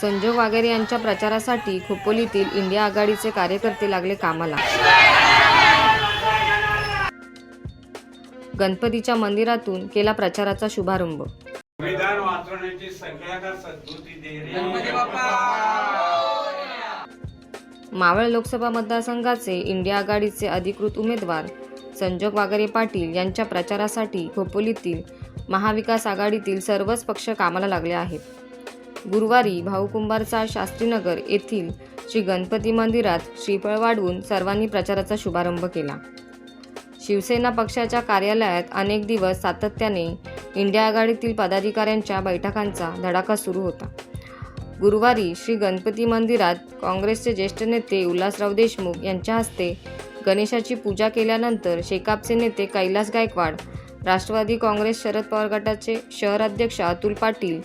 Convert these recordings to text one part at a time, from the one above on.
संजोग वागेरे यांच्या प्रचारासाठी खोपोलीतील इंडिया आघाडीचे कार्यकर्ते लागले कामाला. गणपतीच्या मंदिरातून केला प्रचाराचा शुभारंभ. संविधान वाचवण्याची सगळ्यांना सद्बुद्धी दे रे. मावळ लोकसभा मतदारसंघाचे इंडिया आघाडीचे अधिकृत उमेदवार संजोग वागरे पाटील यांच्या प्रचारासाठी खोपोलीतील महाविकास आघाडीतील सर्वच पक्ष कामाला लागले आहेत. गुरुवारी भाऊकुंभारचा शास्त्रीनगर येथील श्री गणपती मंदिरात श्रीफळ वाढवून सर्वांनी प्रचाराचा शुभारंभ केला. शिवसेना पक्षाच्या कार्यालयात अनेक दिवस सातत्याने इंडिया आघाडीतील पदाधिकाऱ्यांच्या बैठकांचा धडाका सुरू होता. गुरुवारी श्री गणपती मंदिरात काँग्रेसचे ज्येष्ठ नेते उल्हासराव देशमुख यांच्या हस्ते गणेशाची पूजा केल्यानंतर शेकापचे नेते कैलास गायकवाड राष्ट्रवादी काँग्रेस शरद पवार गटाचे शहराध्यक्ष अतुल पाटील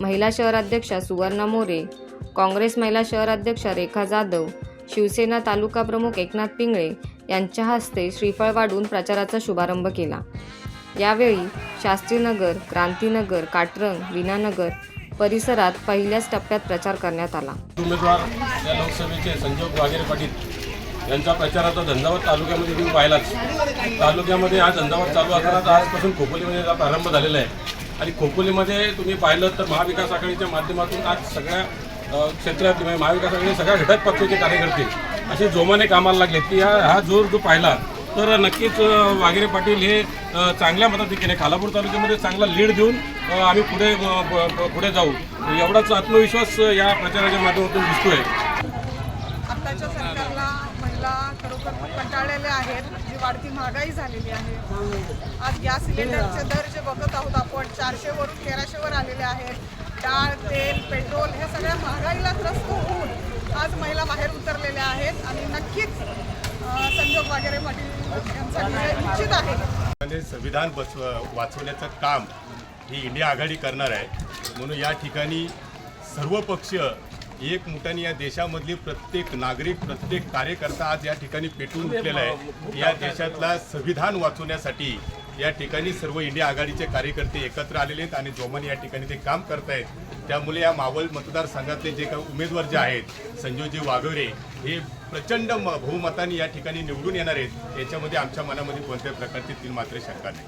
महिला शहराध्यक्षा सुवर्णा मोरे काँग्रेस महिला शहराध्यक्षा रेखा जाधव शिवसेना तालुका प्रमुख एकनाथ पिंगळे यांच्या हस्ते श्रीफळ वाढून प्रचाराचा शुभारंभ केला. यावेळी शास्त्रीनगर क्रांतीनगर काटरंग विनानगर परिसरात पहिल्याच टप्प्यात प्रचार करण्यात आला. उमेदवार या लोकसभेचे संजोग वाघेरे पाटील यांचा प्रचाराचा झंझावत तालुक्यामध्ये तुम्ही पाहिलाच. तालुक्यामध्ये हा झंझावत चालू असताना आजपासून खोपोलीमध्ये प्रारंभ झालेला आहे. आणि खोपोलीमध्ये तुम्ही पाहिलं तर महाविकास आघाडीच्या माध्यमातून आज सगळ्या क्षेत्रात म्हणजे महाविकास आघाडी सगळ्या घटक पक्षाचे कार्यकर्ते असे जोमाने कामाला लागले की हा हा जोर जो पाहिला तर नक्कीच अ, पाटील हे चांगल्या मताधिक्याने खालापूर तालुक्यामध्ये चांगला लीड देऊन आम्ही पुढे पुढे जाऊ. एवढाच आत्मविश्वास या प्रचाराच्या माध्यमातून दिसतोय. आत्ताच्या सरकारला महिला खरोखर कंटाळलेल्या आहेत. जी वाढती महागाई झालेली आहे. आज गॅस सिलेंडरचे दर जे बघत आहोत आपण चारशेवरून तेराशेवर आलेले आहेत. डाळ तेल पेट्रोल हे सगळ्या महागाईला त्रस्त होऊन आज महिला बाहेर उतरलेल्या आहेत. आणि नक्कीच संजोग वगैरे पाटील यांचा विजय निश्चित आहे. संविधान बसव वाचवण्याचं काम ही इंडिया आघाडी करणार आहे. म्हणून या ठिकाणी सर्व पक्ष एक मुठाने या देशामधली प्रत्येक नागरिक प्रत्येक कार्यकर्ता आज या ठिकाणी पेटून उठलेला आहे. या देशातला संविधान वाचवण्यासाठी या ठिकाणी सर्व इंडिया आघाडीचे कार्यकर्ते एकत्र आलेले आहेत आणि जोमाने या ठिकाणी ते काम करतायत त्यामुळे या मावळ मतदारसंघातले जे काही उमेदवार जे आहेत संजयजी वाघोरे हे प्रचंड म- बहुमताने या ठिकाणी निवडून येणार आहेत. याच्यामध्ये आमच्या मनामध्ये कोणत्याही प्रकारची तीन मात्र शंका नाही.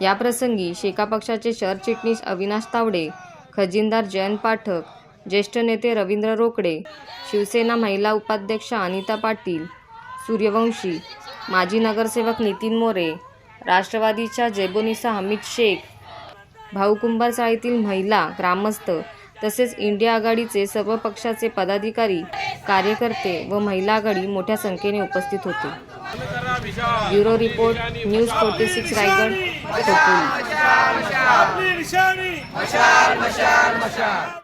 याप्रसंगी शेका पक्षाचे सरचिटणीस अविनाश तावडे खजिनदार जयंत पाठक ज्येष्ठ नेते रवींद्र रोकडे शिवसेना महिला उपाध्यक्ष अनिता पाटील सूर्यवंशी माजी नगरसेवक नितीन मोरे राष्ट्रवादीच्या जेबोनिसा हमीद शेख भाऊकुंभार चाळीतील महिला ग्रामस्थ तसेच इंडिया आघाडीचे सर्व पक्षाचे पदाधिकारी कार्यकर्ते व महिला आघाडी मोठ्या संख्येने उपस्थित होते. Bureau report news forty six Raigad Khopoli